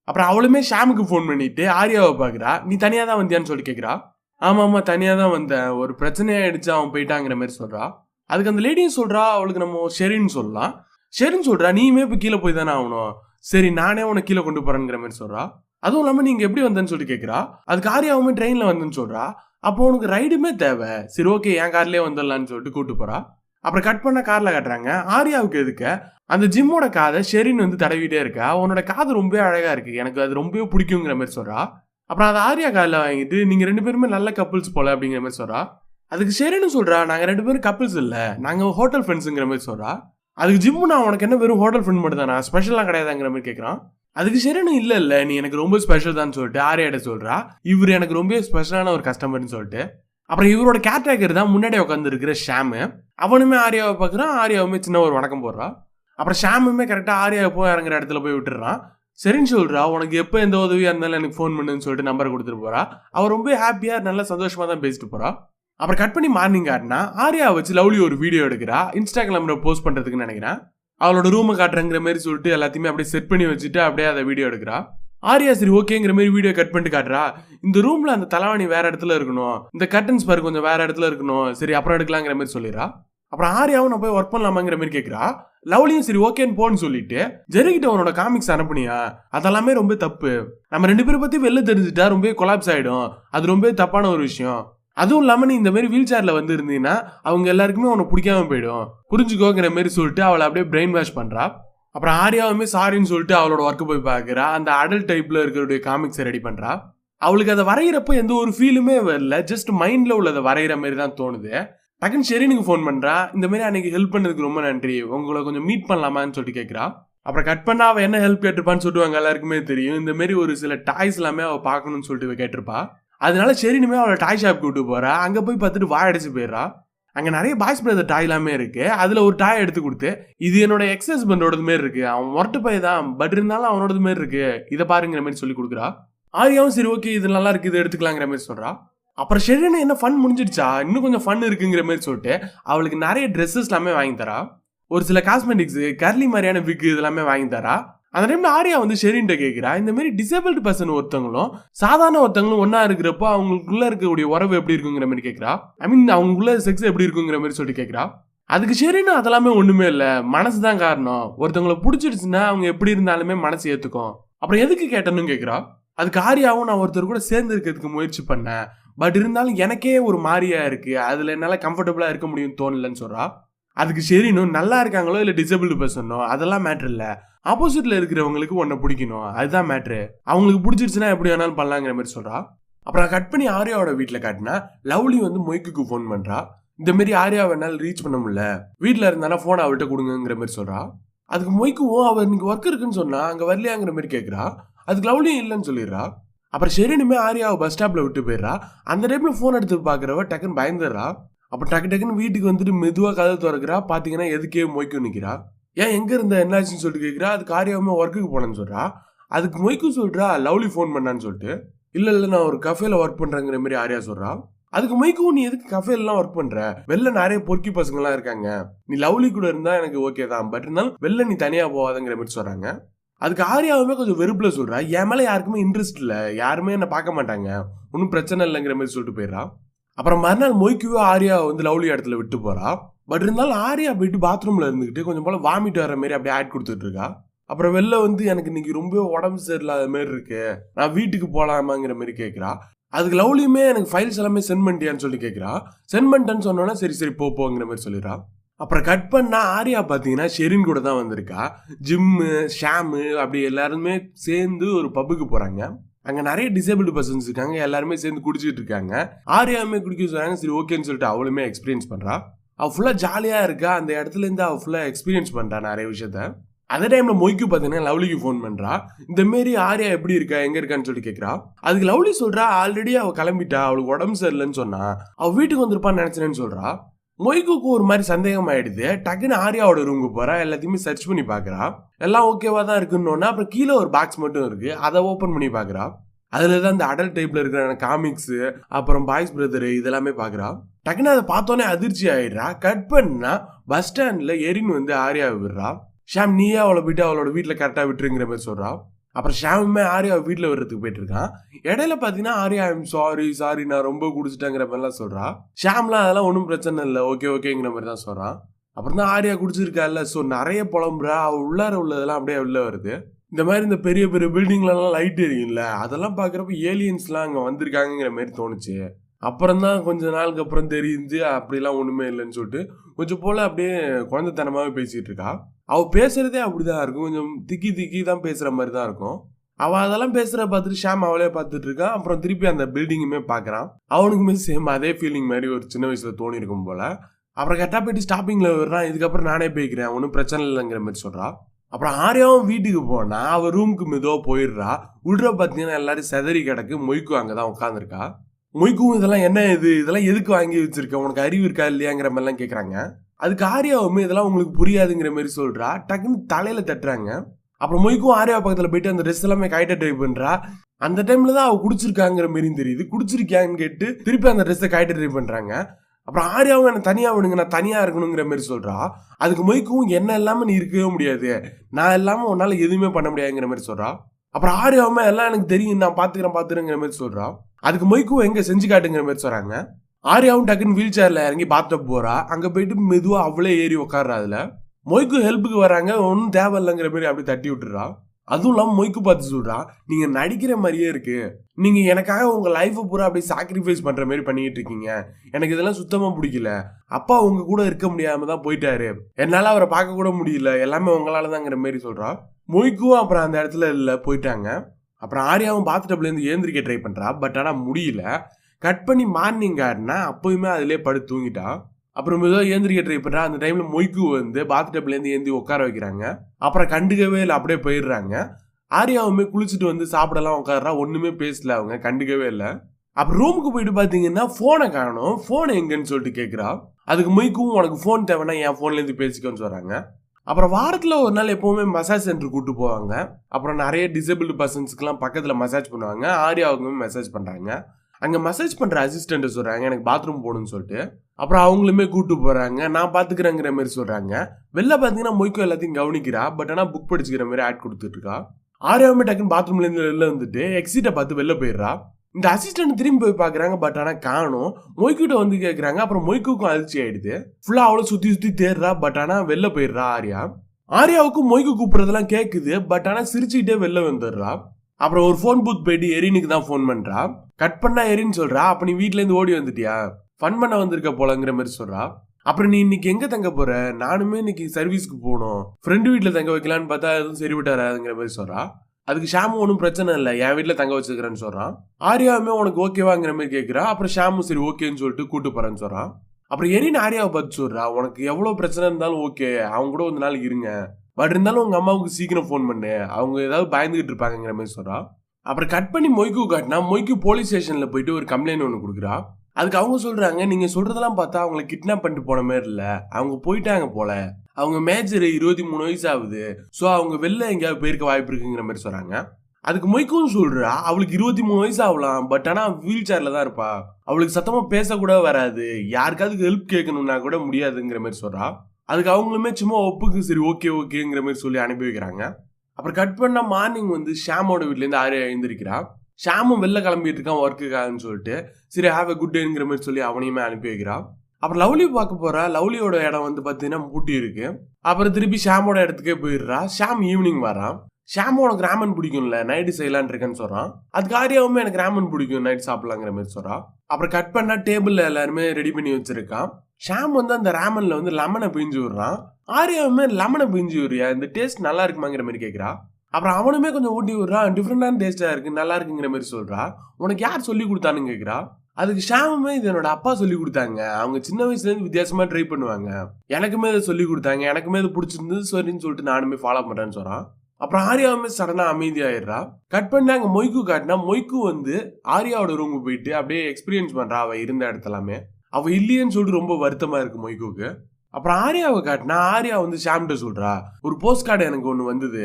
A: அப்புறம் அவளுமே ஷாமுக்கு ஃபோன் பண்ணிட்டு ஆர்யாவை பார்க்குறா. நீ தனியாக தான் வந்தியான்னு சொல்லி கேட்குறா ஆமாம் ஆமாம் தனியாக தான் வந்தேன். ஒரு பிரச்சனையாயிடுச்சு அவன் போயிட்டாங்கிற மாதிரி சொல்கிறா அதுக்கு அந்த லேடியும் சொல்கிறா அவளுக்கு நம்ம சரின்னு சொல்லலாம். சரின்னு சொல்கிறா நீயுமே இப்போ கீழே போய் தானே ஆகணும். சரி நானே உனக்கு கீழே கொண்டு போகிறேங்கிற மாதிரி சொல்கிறா அதுவும் இல்லாமல் நீங்கள் எப்படி வந்தேன்னு சொல்லி கேட்குறா அதுக்கு ஆர்யாவுமே ட்ரெயினில் வந்தேன்னு சொல்கிறா அப்போ உனக்கு ரைடுமே தேவை. சரி ஓகே என் கார்லேயே வந்துடலான்னு சொல்லிட்டு கூட்டு போறா. அப்புறம் கட் பண்ண கார்ல கட்டுறாங்க. ஆரியாவுக்கு எதுக்க? அந்த ஜிம்மோட காதை ஷெரின் வந்து தடவிட்டே இருக்கா? உன்னோட காது ரொம்ப அழகா இருக்கு. எனக்கு அது ரொம்பவே பிடிக்குங்கிற மாதிரி சொல்றா. அப்புறம் அதை ஆரியா காதில் வாங்கிட்டு நீங்க ரெண்டு பேருமே நல்ல கப்புள்ஸ் போல அப்படிங்கிற மாதிரி சொல்றா. அதுக்கு ஷெரின்னு சொல்றா நாங்க ரெண்டு பேரும் கப்புள்ஸ் இல்ல. நாங்க ஹோட்டல் ஃப்ரெண்ட்ஸுங்கிற மாதிரி சொல்றா. அதுக்கு ஜிம்மு நான் உனக்கு என்ன வெறும் ஹோட்டல் ஃப்ரெண்ட் மட்டும் தானா ஸ்பெஷலாக கிடையாதுங்கிற மாதிரி கேட்குறான் அதுக்கு சரின்னு இல்லை இல்லை நீ எனக்கு ரொம்ப ஸ்பெஷல் தான் சொல்லிட்டு ஆரியாட்ட சொல்கிறா இவர் எனக்கு ரொம்ப ஸ்பெஷலான ஒரு கஸ்டமர்னு சொல்லிட்டு. அப்புறம் இவரோட கேரக்டர் தான் முன்னாடி உட்காந்துருக்கிற ஷாமு. அவனுமே ஆரியாவை பார்க்குறான் ஆரியாவுமே சின்ன ஒரு வணக்கம் போடுறான் அப்புறம் ஷாமுமே கரெக்டாக ஆரியாவை போய் இறங்குற இடத்துல போய் விட்டுறான். சரின்னு சொல்கிறா உனக்கு எப்போ எந்த உதவியாக இருந்தாலும் எனக்கு ஃபோன் பண்ணுன்னு சொல்லிட்டு நம்பர் கொடுத்துட்டு போகிறா அவர் ரொம்ப ஹாப்பியாக நல்லா சந்தோஷமாக தான் பேசிட்டு போகிறா அப்புறம் கட் பண்ணி மார்னிங் ஆடினா ஆரியா வச்சு லவ்லி ஒரு வீடியோ எடுக்கிறா இன்ஸ்டாகிராம்ல போஸ்ட் பண்ணுறதுக்குன்னு நினைக்கிறேன். அவளோட ரூமை காட்டுறங்கிற மாதிரி சொல்லிட்டு எல்லாத்தையுமே அப்படியே செட் பண்ணி வச்சுட்டு அப்படியே அதை வீடியோ எடுக்கிறா. ஆரியா சரி ஓகேங்கிற மாதிரி வீடியோ கட் பண்ணிட்டு காட்டுறா. இந்த ரூம்ல அந்த தலைவாணி வேற இடத்துல இருக்கணும். இந்த கர்டன்ஸ் பாரு கொஞ்சம் வேற இடத்துல இருக்கணும். சரி அப்புறம் எடுக்கலாங்கிற மாதிரி சொல்லிடுறா. அப்புறம் ஆரியாவும் நான் போய் ஒர்க் பண்ணலாமாங்கிற மாதிரி கேட்குறா லவ்லியும் சரி ஓகேன்னு போன்னு சொல்லிட்டு ஜெரிகிட்ட அவனோட காமிக்ஸ் அனுப்புனியா? அதெல்லாமே ரொம்ப தப்பு. நம்ம ரெண்டு பேரை பத்தி வெளில தெரிஞ்சுட்டா ரொம்ப கொலாப்ஸ் ஆயிடும். அது ரொம்ப தப்பான ஒரு விஷயம். அதுவும் இல்லாமல் நீ இந்த மாதிரி வீல் சேரில் வந்து இருந்தீங்கன்னா அவங்க எல்லாருக்குமே உன்னை பிடிக்காம போயிடும். புரிஞ்சுக்கோங்கிற மாதிரி சொல்லிட்டு அவளை அப்படியே பிரெயின் வாஷ் பண்ணுறா அப்புறம் ஆரியாவுமே சாரின்னு சொல்லிட்டு அவளோட ஒர்க்கு போய் பார்க்குறா. அந்த அடல்ட் டைப்பில் இருக்கிற காமிக்ஸை ரெடி பண்ணுறா அவளுக்கு அதை வரைகிறப்ப எந்த ஒரு ஃபீலுமே வரல. ஜஸ்ட் மைண்டில் உள்ளதை வரைகிற மாதிரி தான் தோணுது. டக்குன்னு ஷெரீனுக்கு ஃபோன் பண்ணுறா இந்த மாதிரி அன்னைக்கு ஹெல்ப் பண்ணதுக்கு ரொம்ப நன்றி. உங்களை கொஞ்சம் மீட் பண்ணலாமான்னு சொல்லிட்டு கேட்குறா. அப்புறம் கட் பண்ணா அவள் என்ன ஹெல்ப் கேட்டிருப்பான்னு சொல்லிட்டு அவங்க எல்லாருக்குமே தெரியும். இந்த மாதிரி ஒரு சில டாய்ஸ் எல்லாமே அவள் பார்க்கணும்னு சொல்லிட்டு கேட்டிருப்பா. அதனால ஷெரீனுமே அவளை டாய் ஷாப் கூட்டு போறா. அங்க போய் பார்த்துட்டு வாயடிச்சு போயிடுறா. அங்க நிறைய பாய்ஸ் பிரதர் டாய் எல்லாமே இருக்கு. அதுல ஒரு டாய் எடுத்து கொடுத்து இது என்னோட எக்ஸ் ஹஸ்பண்டோடது மாரி இருக்கு. அவன் மொரட்டு பைய தான். பட் இருந்தாலும் அவனோடது மாரி இருக்கு. இதை பாருங்கிற மாதிரி சொல்லி கொடுக்குறா. ஆரியாவும் சரி ஓகே இது நல்லா இருக்கு இது எடுத்துக்கலாங்கிற மாதிரி சொல்றா. அப்புறம் ஷெரீனு என்ன ஃபன் முடிஞ்சிடுச்சா? இன்னும் கொஞ்சம் ஃபன் இருக்குங்கிற மாதிரி சொல்லிட்டு அவளுக்கு நிறைய ட்ரெஸ்ஸஸ் எல்லாமே வாங்கி தரா. ஒரு சில காஸ்மெட்டிக்ஸ் கர்லி மாதிரியான விக் இதெல்லாமே வாங்கி தரா. அந்த டைம்ல ஆரியா வந்து ஷெரின்ட்ட கேட்கிறா இந்த மாதிரி டிசேபிள்டு பர்சன் ஒருத்தவங்களும் சாதாரண ஒருத்தவங்களும் ஒன்னா இருக்கிறப்போ அவங்களுக்குள்ள இருக்கக்கூடிய உறவு எப்படி இருக்குங்கிற மாதிரி கேட்கிறா ஐ மீன் அவங்களுக்குள்ள செக்ஸ் எப்படி இருக்குங்கிற மாதிரி சொல்லிட்டு கேட்கிறா அதுக்கு ஷெரின்னு அதெல்லாமே ஒண்ணுமே இல்ல. மனசு தான் காரணம். ஒருத்தவங்களை பிடிச்சிடுச்சுன்னா அவங்க எப்படி இருந்தாலுமே மனசு ஏத்துக்கும். அப்புறம் எதுக்கு கேட்டனும் கேட்கிறா அதுக்கு ஆரியாவும் நான் ஒருத்தர் கூட சேர்ந்து இருக்கிறதுக்கு முயற்சி பண்ணேன். பட் இருந்தாலும் எனக்கே ஒரு மாதிரியா இருக்கு. அதுல என்னால கம்ஃபர்டபுளா இருக்க முடியும் தோணலன்னு சொல்றா. அதுக்கு ஷெரினும் நல்லா இருக்காங்களோ இல்ல டிசேபிள்டு பர்சனோ அதெல்லாம் மேட்ரு இல்லை. ஆப்போசிட்ல இருக்கிறவங்களுக்கு உன்னை பிடிக்கணும். அதுதான் மேட்ரு அவங்களுக்கு பிடிச்சிருச்சுன்னா எப்படி வேணாலும் பண்ணலாங்கிற மாதிரி சொல்றா. அப்புறம் கட் பண்ணி ஆர்யாவோட வீட்டில் காட்டினா லவ்லி வந்து மொய்க்குக்கு ஃபோன் பண்றா. இந்த மாதிரி ஆர்யா என்னால் ரீச் பண்ண முடியல. வீட்டில் இருந்தானா ஃபோன் அவள்கிட்ட கொடுங்கிற மாதிரி சொல்றா. அதுக்கு மொய்க்குவும் அவர் இன்னைக்கு ஒர்க் இருக்குன்னு சொன்னா அங்கே வரலையாங்கிற மாதிரி கேட்குறா அதுக்கு லவ்லியும் இல்லைன்னு சொல்லிடுறா. அப்புறம் சரினுமே ஆர்யாவை பஸ் ஸ்டாப்ல விட்டு போயிடுறா. அந்த டைமில் ஃபோன் எடுத்து பார்க்குறவ டக்குன்னு பயந்துடுறா. அப்போ டக்கு டக்குன்னு வீட்டுக்கு வந்துட்டு மெதுவாக கதை திறக்கிறா. பார்த்தீங்கன்னா எதுக்கே மொய்க்கும் நிற்கிறா ஏன் எங்கே இருந்த? என்னாச்சுன்னு சொல்லிட்டு கேட்குறா அதுக்கு ஆர்யாவுமே ஒர்க்குக்கு போனேன்னு சொல்கிறா அதுக்கு மொய்க்கும் சொல்கிறா லவ்லி ஃபோன் பண்ணான்னு சொல்லிட்டு. இல்லை இல்லை நான் ஒரு கஃபேல ஒர்க் பண்ணுறேங்கிற மாதிரி ஆர்யா சொல்கிறா அதுக்கு மைக்கும் நீ எதுக்கு கஃபேலாம் ஒர்க் பண்ற? வெளில நிறைய பொறுக்கி பசங்க இருக்காங்க. நீ லவ்லி கூட இருந்தா எனக்கு ஓகே தான். பட் இருந்தாலும் வெளில நீ தனியா போகாதங்கிற மாதிரி சொல்றாங்க. அதுக்கு ஆரியாவுமே கொஞ்சம் வெறுப்புல சொல்றா. என் மேல யாருக்குமே இன்ட்ரெஸ்ட் இல்ல. யாருமே என்ன பார்க்க மாட்டாங்க. ஒன்றும் பிரச்சனை இல்லைங்கிற மாதிரி சொல்லிட்டு போயிடுறா. அப்புறம் மறுநாள் மொய்க்குவே ஆர்யா வந்து லவ்லி இடத்துல விட்டு போறா. பட் இருந்தாலும் ஆரியா போயிட்டு பாத்ரூம்ல இருந்துகிட்டு கொஞ்சம் போல வாமிட் வர மாதிரி அப்படியே ஆட் கொடுத்துட்டு இருக்கா அப்புறம் வெளில வந்து எனக்கு இன்னைக்கு ரொம்ப உடம்பு சரியில்லாத மாதிரி இருக்கு. நான் வீட்டுக்கு போலாமாங்கிற மாதிரி கேட்குறா அதுக்கு லவ்லியுமே எனக்கு ஃபைல்ஸ் எல்லாமே சென்ட் பண்ணிட்டியான்னு சொல்லி கேட்குறா சென்ட் பண்ணிட்டேன்னு சொன்னோன்னா சரி சரி போ போங்கிற மாதிரி சொல்லிடுறா. அப்புறம் கட் பண்ணா ஆரியா பார்த்தீங்கன்னா ஷெரின் கூட தான் வந்திருக்கா. ஜிம்மு ஷாமு அப்படி எல்லாருமே சேர்ந்து ஒரு பப்புக்கு போகிறாங்க அங்கே நிறைய டிசேபிள்டு பர்சன்ஸ் இருக்காங்க. எல்லாருமே சேர்ந்து குடிச்சிட்டு இருக்காங்க. ஆரியாவுமே குடிக்க சொல்கிறாங்க சரி ஓகேன்னு சொல்லிட்டு அவளுமே எக்ஸ்பீரியன்ஸ் பண்ணுறா அவள் ஃபுல்லாக ஜாலியாக இருக்கா? அந்த இடத்துல இருந்து ஃபுல்லாக எக்ஸ்பீரியன்ஸ் பண்ணுறா நிறைய விஷயத்த. அதே டைமில் மொய்க்கு பார்த்தீங்கன்னா லவ்லிக்கு ஃபோன் பண்ணுறா இந்த மாரி ஆர்யா எப்படி இருக்கா? எங்கே இருக்கான்னு சொல்லி கேட்குறா அதுக்கு லவ்லி சொல்கிறா ஆல்ரெடி அவள் கிளம்பிட்டா அவளுக்கு உடம்பு சரியில்லைன்னு சொன்னா அவள் வீட்டுக்கு வந்திருப்பான்னு நினச்சினேன்னு சொல்கிறா மொய்க்குக்கு ஒரு மாதிரி சந்தேகம் ஆயிடுது. டக்குன்னு ஆர்யாவோட ரூமுக்கு போறா. எல்லாத்தையுமே சர்ச் பண்ணி பாக்குறா. எல்லாம் ஓகேவா தான் இருக்குன்னு அப்புறம் கீழே ஒரு பாக்ஸ் மட்டும் இருக்கு. அதை ஓப்பன் பண்ணி பாக்குறா. அதில் தான் இந்த அடல் டைப்பில் இருக்கிற காமிக்ஸு அப்புறம் பாய்ஸ் பிரதரு இதெல்லாமே பாக்குறா. டக்குன்னு அதை பார்த்தோன்னே அதிர்ச்சி ஆயிடுறா. கட் பண்ணா பஸ் ஸ்டாண்டில் எரின் வந்து ஆரியாவை விடுறா. ஷாம் நீயே அவளை போயிட்டு அவளோட வீட்டில் கரெக்டாக விட்டுருங்கிற மாதிரி சொல்றா. அப்புறம் ஷாமுமே ஆரியா வீட்டில் விடுறதுக்கு போயிட்டு இருக்கான் இடையில பார்த்தீங்கன்னா ஆரியா ஐம் சாரி சாரி நான் ரொம்ப குடிச்சிட்டேங்கிற மாதிரிலாம் சொல்றா. ஷாம்லாம் அதெல்லாம் ஒன்றும் பிரச்சனை இல்லை. ஓகே ஓகேங்கிற மாதிரி தான் சொல்கிறான் அப்புறம் தான் ஆரியா குடிச்சிருக்கால ஸோ நிறைய புலம்புறா. அவள் உள்ளார உள்ளதெல்லாம் அப்படியே உள்ளே வருது. இந்த மாதிரி இந்த பெரிய பெரிய பில்டிங்லலாம் லைட் எரியும்ல அதெல்லாம் பார்க்குறப்ப ஏலியன்ஸ்லாம் அங்கே வந்திருக்காங்கங்கிற மாதிரி தோணுச்சு. அப்புறம் தான் கொஞ்ச நாளுக்கு அப்புறம் தெரிஞ்சு அப்படிலாம் ஒன்றுமே இல்லைன்னு சொல்லிட்டு கொஞ்சம் போல் அப்படியே குழந்தைத்தனமாகவே பேசிகிட்டு இருக்கா. அவள் பேசுறதே அப்படிதான் இருக்கும். கொஞ்சம் திக்கி திக்கி தான் பேசுகிற மாதிரி தான் இருக்கும். அவள் அதெல்லாம் பேசுகிற பார்த்துட்டு ஷாம் அவளே பார்த்துட்டு இருக்கான் அப்புறம் திருப்பி அந்த பில்டிங்குமே பார்க்குறான். அவனுக்குமே சேம் அதே ஃபீலிங் மாதிரி ஒரு சின்ன வயசில் தோணி இருக்கும் அப்புறம் கரெக்டாக போயிட்டு ஸ்டாப்பிங்கில் வர்றான் இதுக்கப்புறம் நானே போய்க்கிறேன். ஒன்றும் பிரச்சனை இல்லைங்கிற மாதிரி சொல்கிறான் அப்புறம் ஆர்யாவும் வீட்டுக்கு போனா அவள் ரூமுக்கு மெதுவாக போயிடுறா. உள்ள பார்த்தீங்கன்னா எல்லாரும் செதறி கிடக்கு. மொய்க்கு அங்கே தான் உட்காந்துருக்கா மொய்க்கும் இதெல்லாம் என்ன இது? இதெல்லாம் எதுக்கு வாங்கி வச்சிருக்க? உனக்கு அறிவு இருக்கா இல்லையாங்கிற மாதிரிலாம் கேட்குறாங்க அதுக்கு ஆர்யாவுமே இதெல்லாம் உங்களுக்கு புரியாதுங்கிற மாதிரி சொல்றா. டக்குன்னு தலையில தட்டுறாங்க. அப்புறம் மொய்க்கும் ஆர்யா பக்கத்தில் போயிட்டு அந்த ட்ரெஸ் எல்லாமே கைட்ட ட்ரை பண்றா. அந்த டைம்ல தான் அவ குடிச்சிருக்காங்கிற மாரியும் தெரியுது. குடிச்சிருக்கியான்னு கேட்டு திருப்பி அந்த ட்ரெஸ்ஸை கைட்ட ட்ரை பண்றாங்க. அப்புறம் ஆர்யாவும் என்னை தனியாக விடுங்க நான் தனியாக இருக்கணுங்கிற மாதிரி சொல்கிறா அதுக்கு மொய்க்கும் என்ன இல்லாமல் நீ இருக்கவே முடியாது. நான் இல்லாமல் உன்னால் எதுவுமே பண்ண முடியாதுங்கிற மாதிரி சொல்கிறா அப்புறம் ஆர்யாவும் எல்லாம் எனக்கு தெரியும் நான் பார்த்துக்கிறேன் பார்த்துருங்கிற மாதிரி சொல்கிறா அதுக்கு மொய்க்கும் எங்கே செஞ்சு காட்டுங்கிற மாதிரி சொல்கிறாங்க ஆரியாவும் டக்குன்னு வீல் சேரில் இறங்கி பாத்டப் போகிறா அங்கே போயிட்டு மெதுவாக அவளே ஏறி உட்கார்றா அதில். மொய்க்கும் ஹெல்ப்புக்கு வராங்க ஒன்றும் தேவையில்லைங்கிற மாதிரி அப்படி தட்டி விட்டுறா. அதுவும் இல்லாமல் மொய்க்கு பார்த்து சொல்கிறா நீங்கள் நடிக்கிற மாதிரியே இருக்குது நீங்கள் எனக்காக உங்கள் லைஃப்பை பூரா அப்படியே சாக்ரிஃபைஸ் பண்ணுற மாதிரி பண்ணிகிட்டு இருக்கீங்க. எனக்கு இதெல்லாம் சுத்தமாக பிடிக்கல. அப்பா உங்கள் கூட இருக்க முடியாமல் தான் போயிட்டாரு. என்னால் அவரை பார்க்க கூட முடியல. எல்லாமே உங்களால் தாங்கிற மாதிரி சொல்கிறா மொய்க்கும் அப்புறம் அந்த இடத்துல இல்லை போயிட்டாங்க. அப்புறம் ஆரியாவும் பாத்துட்டப்லேருந்து ஏந்திரிக்க ட்ரை பண்ணுறா பட் ஆனால் முடியல. கட் பண்ணி மார்னிங் ஆடினா அப்போயுமே அதிலே படுத்து தூங்கிட்டா. அப்புறம் மெதுவாக ஏந்திரிக்க ட்ரை பண்ணுறா அந்த டைமில் மொய்க்கு வந்து பாத் டப்லேருந்து ஏந்தி உட்கார வைக்கிறாங்க. அப்புறம் கண்டுக்கவே இல்லை அப்படியே போயிடுறாங்க. ஆரியாவுமே குளிச்சுட்டு வந்து சாப்பிடலாம் உட்காடுறா ஒன்றுமே பேசல அவங்க கண்டுக்கவே இல்லை. அப்புறம் ரூமுக்கு போயிட்டு பார்த்தீங்கன்னா ஃபோனை காணும். ஃபோன் எங்கன்னு சொல்லிட்டு கேட்குறா அதுக்கு மொய்க்கும் உனக்கு ஃபோன் தேவைன்னா என் ஃபோன்லேருந்து பேசிக்கோன்னு சொல்கிறாங்க அப்புறம் வாரத்தில் ஒரு நாள் எப்போவுமே மசாஜ் சென்டர் கூட்டு போவாங்க. அப்புறம் நிறைய டிசபிள்டு பர்சன்ஸ்க்குலாம் பக்கத்தில் மசாஜ் பண்ணுவாங்க. ஆரியாவுக்குமே மசாஜ் பண்ணுறாங்க அங்கே மசாஜ் பண்ணுற அசிஸ்டண்ட்டை சொல்கிறாங்க எனக்கு பாத்ரூம் போகணும்னு சொல்லிட்டு. அப்புறம் அவங்களுமே கூப்பிட்டு போகிறாங்க நான் பார்த்துக்கிறேங்கிற மாதிரி சொல்கிறாங்க வெளில பார்த்தீங்கன்னா மொய்க்கோ எல்லாத்தையும் கவனிக்கிறா. பட் ஆனால் புக் படிச்சுக்கிற மாதிரி ஆட் கொடுத்துட்ருக்கா. ஆரியாவுமே டக்குன்னு பாத்ரூம்லேருந்து வெளில வந்துட்டு எக்ஸிட்டை பார்த்து வெளில போயிடுறா. இந்த அசிஸ்டன்ட் திரும்பி போய் பார்க்குறாங்க பட் ஆனால் காணும். மொய்க்கிட்ட வந்து கேட்குறாங்க அப்புறம் மொய்க்குக்கும் அதிர்ச்சி ஆயிடுது. ஃபுல்லாக அவ்வளோ சுற்றி சுற்றி தேடுறா. பட் ஆனால் வெளில போயிடுறா ஆரியா. ஆரியாவுக்கும் மொய்க்கு கூப்பிட்றதெல்லாம் கேட்குது பட் ஆனால் சிரிச்சுக்கிட்டே வெளில வந்துடுறா. அப்புறம் ஒரு ஃபோன் பூத் போயிட்டு எரினுக்கு தான் ஃபோன் பண்ணுறா கட் பண்ணா எரின்னு சொல்கிறா அப்போ நீ வீட்டிலேருந்து ஓடி வந்துட்டியா? ஃபன் பண்ண வந்திருக்க போலங்கிற மாதிரி சொல்றா. அப்புறம் நீ இன்னைக்கு எங்க தங்க போற? நானுமே இன்னைக்கு சர்வீஸ்க்கு போகணும். ஃப்ரெண்டு வீட்டில் தங்க வைக்கலான்னு பார்த்தா எதுவும் சரிவிட்டு வராதுங்கிற மாதிரி சொல்றா. அதுக்கு ஷாமு ஒன்றும் பிரச்சனை இல்லை. என் வீட்டில் தங்க வச்சுக்கிறேன்னு சொல்றான் ஆரியாவுமே உனக்கு ஓகேவாங்கிற மாதிரி கேட்குறா அப்புறம் ஷாமு சரி ஓகேன்னு சொல்லிட்டு கூட்டு போறேன்னு சொல்றான் அப்புறம் எரின் ஆரியாவை பார்த்து சொல்றா. உனக்கு எவ்வளோ பிரச்சனை இருந்தாலும் ஓகே. அவங்க கூட ஒரு நாள் இருங்க. பட் இருந்தாலும் உங்க அம்மாவுக்கு சீக்கிரம் ஃபோன் பண்ணு. அவங்க ஏதாவது பயந்துகிட்டு இருப்பாங்கங்கிற மாதிரி சொல்கிறா அப்புறம் கட் பண்ணி மொய்க்கு காட்டினா மொய்க்கு போலீஸ் ஸ்டேஷன்ல போயிட்டு ஒரு கம்ப்ளைண்ட் ஒன்று கொடுக்குறா. அதுக்கு அவங்க சொல்றாங்க நீங்க சொல்றதெல்லாம் பார்த்தா அவங்களை கிட்னாப் பண்ணிட்டு போன மாதிரி இல்ல. அவங்க போயிட்டாங்க போல. அவங்க மேஜர் இருபத்தி மூணு வயசு ஆகுது ஸோ அவங்க வெளில எங்கேயாவது போயிருக்க வாய்ப்பு இருக்குங்கிற மாதிரி சொல்றாங்க. அதுக்கு மொய்க்கும் சொல்றா அவளுக்கு இருபத்தி மூணு வயசு ஆகலாம் பட் ஆனா வீல் சேர்ல தான் இருப்பா. அவளுக்கு சத்தமா பேசக்கூட வராது. யாருக்காவது ஹெல்ப் கேட்கணும்னா கூட முடியாதுங்கிற மாதிரி சொல்றா. அதுக்கு அவங்களுமே சும்மா ஒப்புக்கு சரி ஓகே ஓகேங்கிற மாதிரி சொல்லி அனுப்பி வைக்கிறாங்க. அப்புறம் கட் பண்ண மார்னிங் வந்து ஷாமோட வீட்லேருந்து ஆறு ஆரியா எழுந்திருக்கிறா. ஷாமும் வெளில கிளம்பிட்டு இருக்கான் ஒர்க்குக்காகன்னு சொல்லிட்டு. சரி ஹாவ் அ குட் டேங்கிற மாதிரி சொல்லி அவனையுமே அனுப்பி வைக்கிறான். அப்புறம் லவ்லி பார்க்க போறா. லவ்லியோட இடம் வந்து பார்த்தீங்கன்னா பூட்டி இருக்கு. அப்புறம் திருப்பி ஷாமோட இடத்துக்கே போயிடுறா. ஷாம் ஈவினிங் வரான். ஷாமோட உனக்கு ராமன் பிடிக்கும்ல நைட்டு செய்யலான் இருக்கேன்னு சொல்றான். அதுக்கு ஆரியாவுமே எனக்கு ராமன் பிடிக்கும் நைட் சாப்பிடலாங்கிற மாதிரி சொல்றான். அப்புறம் கட் பண்ணா டேபிள்ல எல்லாருமே ரெடி பண்ணி வச்சிருக்கான். ஷாம் வந்து அந்த ராமன்ல வந்து லெமனை பிஞ்சு விடுறான். ஆரியாவுமே லெமனை பிஞ்சு விடுறியா? இந்த டேஸ்ட் நல்லா இருக்குமாங்கிற மாதிரி கேட்குறா அப்புறம் அவனுமே கொஞ்சம் ஊட்டி விடுறான் டிஃப்ரெண்டான டேஸ்ட்டாக இருக்கு. நல்லா இருக்குங்கிற மாதிரி சொல்றா. உனக்கு யார் சொல்லி கொடுத்தான்னு கேட்குறா அதுக்கு ஷாமுமே இது என்னோட அப்பா சொல்லி கொடுத்தாங்க. அவங்க சின்ன வயசுலேருந்து வித்தியாசமாக ட்ரை பண்ணுவாங்க. எனக்குமே இதை சொல்லி கொடுத்தாங்க. எனக்குமே இது பிடிச்சிருந்தது. சரின்னு சொல்லிட்டு நானுமே ஃபாலோ பண்ணுறேன்னு சொல்கிறான் அப்புறம் ஆரியாவுமே சடனாக அமைதியாயிடுறா. கட் பண்ணி அங்கே மொய்க்கு காட்டினா மொய்க்கு வந்து ஆரியாவோட ரூமுக்கு போயிட்டு அப்படியே எக்ஸ்பீரியன்ஸ் பண்ணுறா அவள் இருந்த இடத்துலாமே அவள் இல்லையேன்னு சொல்லிட்டு ரொம்ப வருத்தமாக இருக்கு மொய்க்குக்கு. அப்புறம் ஆரியாவை காட்டினா ஆரியா வந்து ஷாம்கிட்ட சொல்கிறா ஒரு போஸ்ட் கார்டு எனக்கு ஒன்று வந்தது.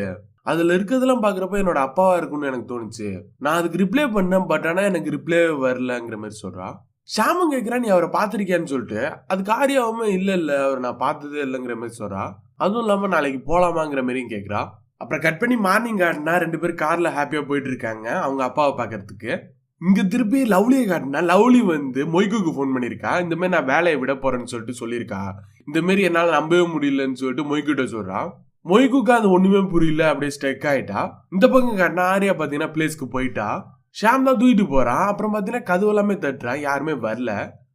A: அதில் இருக்கிறதெல்லாம் பார்க்குறப்ப என்னோட அப்பாவாக இருக்கும்னு எனக்கு தோணுச்சு. நான் அதுக்கு ரிப்ளை பண்ணேன் பட் ஆனால் எனக்கு ரிப்ளை வரலங்கிற மாதிரி சொல்றா. ஷாமும் கேட்குறான் நீ அவரை பார்த்துருக்கியான்னு சொல்லிட்டு அது ஆரியாவுமே இல்லை இல்லை அவர் நான் பார்த்ததே இல்லைங்கிற மாதிரி சொல்றா. அதுவும் இல்லாமல் நாளைக்கு போகலாமாங்கிற மாதிரியும் கேட்குறா அப்புறம் கட் பண்ணி மார்னிங் காட்டினா ரெண்டு பேரும் காரில் ஹாப்பியாக போயிட்டு இருக்காங்க அவங்க அப்பாவை பார்க்கறதுக்கு. இங்கே திருப்பி லவ்லியை காட்டினா லவ்லி வந்து மொய்க்குக்கு ஃபோன் பண்ணியிருக்கா. இந்த மாதிரி நான் வேலையை விட போகிறேன்னு சொல்லிட்டு சொல்லியிருக்கா. இந்தமாரி என்னால் நம்பவே முடியலன்னு சொல்லிட்டு மொய்க்கிட்ட சொல்கிறான் மொய்க்குக்கு அது ஒண்ணுமே புரியல அப்படியே ஸ்டெக் ஆயிட்டா. இந்த பக்கம் காட்டினா ஆரியா பாத்தீங்கன்னா பிளேஸ்க்கு போயிட்டா. ஷாம் தான் தூக்கிட்டு போறான் அப்புறம் பாத்தீங்கன்னா கதவு எல்லாமே தட்டுறான் யாருமே வரல.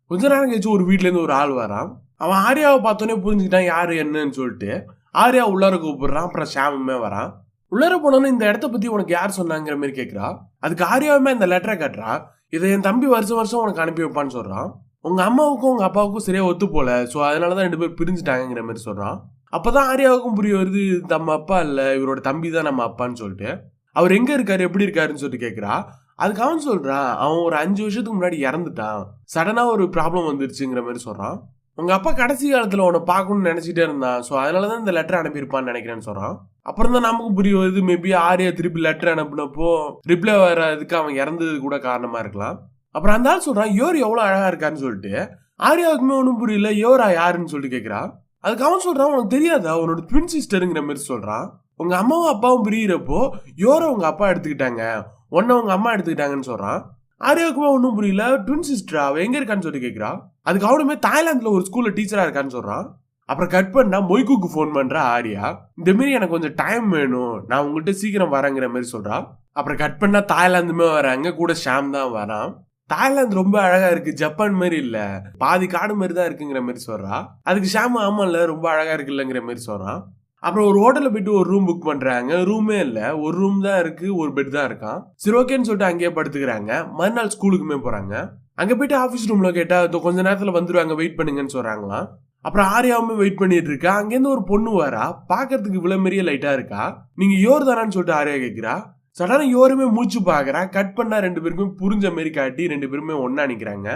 A: கொஞ்ச நேரம் கழிச்சு ஒரு வீட்ல இருந்து ஒரு ஆள் வரான். அவன் ஆரியாவை பார்த்தோன்னே புரிஞ்சுக்கிட்டான் யாரு என்னன்னு சொல்லிட்டு. ஆரியா உள்ளார கூப்பிடுறான். அப்புறம் ஷாமுமே வரான். உள்ளார போனோன்னு இந்த இடத்த பத்தி உனக்கு யார் சொன்னாங்கிற மாதிரி கேக்குறா. அதுக்கு ஆரியாவுமே அந்த லெட்டரை கட்டுறா. இதை என் தம்பி வருஷம் வருஷம் உனக்கு அனுப்பி வைப்பான்னு சொல்றான். உங்க அம்மாவுக்கும் உங்க அப்பாவுக்கும் சரியா ஒத்து போல. ஸோ அதனாலதான் ரெண்டு பேர் பிரிஞ்சுட்டாங்கிற மாதிரி அப்போ தான் ஆரியாவுக்கும் புரிய வருது நம்ம அப்பா இல்லை இவரோட தம்பி தான் நம்ம அப்பான்னு சொல்லிட்டு. அவர் எங்கே இருக்காரு எப்படி இருக்காருன்னு சொல்லிட்டு கேட்குறா அதுக்கு அவன் சொல்கிறான் அவன் ஒரு அஞ்சு வருஷத்துக்கு முன்னாடி இறந்துட்டான். சடனாக ஒரு ப்ராப்ளம் வந்துருச்சுங்கிற மாதிரி சொல்கிறான் உங்கள் அப்பா கடைசி காலத்தில் உன்னை பார்க்கணும்னு நினச்சிட்டே இருந்தான். ஸோ அதனாலதான் இந்த லெட்டர் அனுப்பியிருப்பான்னு நினைக்கிறேன்னு சொல்கிறான் அப்புறம் தான் நமக்கு புரிய வருது மேபி ஆரியா திருப்பி லெட்டர் அனுப்பினப்போ ரிப்ளை வர்றதுக்கு அவன் இறந்தது கூட காரணமாக இருக்கலாம். அப்புறம் அந்த ஆள் சொல்கிறான் யோர் எவ்வளோ அழகாக இருக்கான்னு சொல்லிட்டு. ஆரியாவுக்குமே ஒன்றும் புரியல யோரா யாருன்னு சொல்லிட்டு கேட்குறான் அதுக்கு அவன் சொல்றான் உனக்கு தெரியாதா? உன்னோட ட்வின் சிஸ்டருங்கிற மாதிரி சொல்றான் உங்க அம்மாவும் அப்பாவும் பிரியிறப்போ யோரோ உங்க அப்பா எடுத்துக்கிட்டாங்க. உன்ன உங்க அம்மா எடுத்துக்கிட்டாங்கன்னு சொல்றான் ஆரியாவுக்குமா ஒன்றும் புரியல. ட்வின் சிஸ்டரா அவ எங்க இருக்கான்னு சொல்லி கேட்குறா அதுக்கு அவனுமே தாய்லாந்துல ஒரு ஸ்கூல்ல டீச்சரா இருக்கான்னு சொல்றான் அப்புறம் கட் பண்ணா மொய்குக்கு ஃபோன் பண்ற ஆரியா. இந்த மாரி எனக்கு கொஞ்சம் டைம் வேணும். நான் உங்கள்கிட்ட சீக்கிரம் வரேங்கிற மாதிரி சொல்றா. அப்புறம் கட் பண்ணா தாய்லாந்துமே வராங்க. கூட ஷாம் தான் வரான். தாய்லாந்து ரொம்ப அழகா இருக்கு. ஜப்பான் மாதிரி இல்ல. பாதி காடு மாதிரி தான் இருக்குங்கிற மாதிரி சொல்றா. அதுக்கு ஷாம் ஆமால ரொம்ப அழகா இருக்குல்லங்கிற மாதிரி சொல்றான் அப்புறம் ஒரு ஹோட்டல்ல போயிட்டு ஒரு ரூம் புக் பண்றாங்க. ரூமே இல்ல. ஒரு ரூம் தான் இருக்கு. ஒரு பெட் தான் இருக்கான். சரி ஓகேன்னு சொல்லிட்டு அங்கேயே படுத்துக்கிறாங்க. மறுநாள் ஸ்கூலுக்குமே போறாங்க. அங்க போயிட்டு ஆபீஸ் ரூம்ல கேட்டா கொஞ்ச நேரத்துல வந்துருவாங்க வெயிட் பண்ணுங்கன்னு சொல்றாங்களாம். அப்புறம் ஆரியாவுமே வெயிட் பண்ணிட்டு இருக்கா. அங்கேருந்து ஒரு பொண்ணு வரா. பாக்குறதுக்கு இவ்வளவு மாரியே லைட்டா இருக்கா? நீங்க யோர் தானான்னு சொல்லிட்டு ஆரியா கேட்குறா சடனாக யோருமே மூச்சு பார்க்குறா கட் பண்ணால் ரெண்டு பேருக்கும் புரிஞ்ச மாரி காட்டி ரெண்டு பேருமே ஒன்றா நிற்கிறாங்க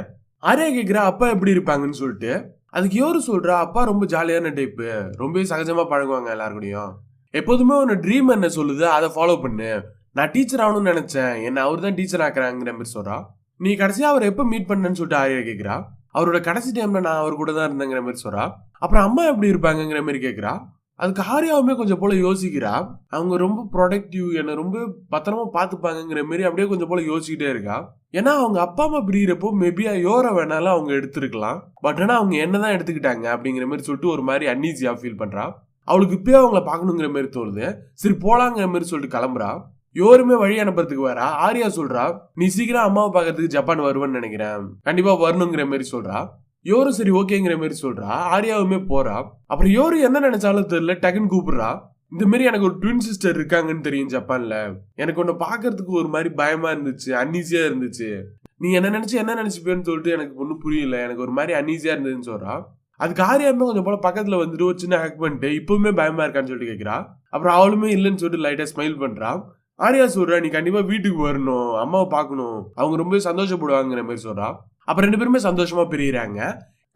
A: ஆரியா கேக்குறா அப்பா எப்படி இருப்பாங்கன்னு சொல்லிட்டு. அதுக்கு யோரு சொல்கிறா அப்பா ரொம்ப ஜாலியான டைப்பு ரொம்பவே சகஜமாக பழகுவாங்க எல்லாருக்கூடையும் எப்போதுமே ஒன்று ட்ரீம் என்ன சொல்லுது அதை ஃபாலோ பண்ணு. நான் டீச்சர் ஆகணும்னு நினச்சேன் என்ன அவர் தான் டீச்சர் ஆக்குறாங்கிற மாதிரி சொல்கிறா நீ கடைசியாக அவர் எப்போ மீட் பண்ணேன்னு சொல்லிட்டு ஆரியா கேட்குறா அவரோட கடைசி டைமில் நான் அவர் கூட தான் இருந்தேங்கிற மாதிரி சொல்கிறா அப்புறம் அம்மா எப்படி இருப்பாங்கங்கிற மாதிரி கேட்குறா அதுக்கு ஆரியாவுமே கொஞ்சம் போல யோசிக்கிறா. அவங்க ரொம்ப ப்ரொடக்டிவ் என்னை ரொம்ப பத்திரமா பார்த்துப்பாங்கங்கிற மாதிரி அப்படியே கொஞ்சம் போல யோசிக்கிட்டே இருக்கா. ஏன்னா அவங்க அப்பா அம்மா பிரியிறப்போ மேபி யோர வேணாலும் அவங்க எடுத்திருக்கலாம். பட் ஆனால் அவங்க என்ன தான் எடுத்துக்கிட்டாங்க அப்படிங்கிற மாதிரி சொல்லிட்டு ஒரு மாதிரி அன்ஈஸியா ஃபீல் பண்றா. அவளுக்கு இப்பயே அவங்கள பார்க்கணுங்கிற மாதிரி தோணுது. சரி போலாங்கிற மாதிரி சொல்லிட்டு கிளம்புறா. யோருமே வழி அனுப்புறதுக்கு வரா. ஆரியா சொல்றா நீ சீக்கிரம் அம்மாவை பார்க்கறதுக்கு ஜப்பான் வருவேன்னு நினைக்கிறேன். கண்டிப்பா வரணுங்கிற மாதிரி சொல்றா. யோரு சரி ஓகேங்கிற மாதிரி சொல்றா ஆரியாவுமே போறா. அப்புறம் யோரு என்ன நினைச்சாலும் தெரியல டக்குன்னு கூப்பிடுறா. இந்த மாதிரி எனக்கு ஒரு ட்வின் சிஸ்டர் இருக்காங்கன்னு தெரியும் ஜப்பான்ல. எனக்கு உன்னை பார்க்கறதுக்கு ஒரு மாதிரி பயமா இருந்துச்சு அன்ஈஸியா இருந்துச்சு. நீ என்ன நினைச்சு என்ன நினைச்சுப்பேன்னு சொல்லிட்டு எனக்கு ஒன்றும் புரியல எனக்கு ஒரு மாதிரி அன்ஈஸியா இருந்ததுன்னு சொல்றா. அதுக்கு ஆரியாருமே கொஞ்சம் போல பக்கத்துல வந்துட்டு ஒரு சின்ன ஹேக் பண்ணிட்டு இப்பவுமே பயமா இருக்கான்னு சொல்லிட்டு கேட்கிறா அப்புறம் அவளுமே இல்லைன்னு சொல்லிட்டு லைட்டா ஸ்மைல் பண்றா. ஆரியா சொல்றா நீ கண்டிப்பா வீட்டுக்கு வரணும் அம்மாவை பார்க்கணும். அவங்க ரொம்ப சந்தோஷப்படுவாங்கிற மாதிரி சொல்றா. அப்புறம் ரெண்டு பேருமே சந்தோஷமா பிரியறாங்க.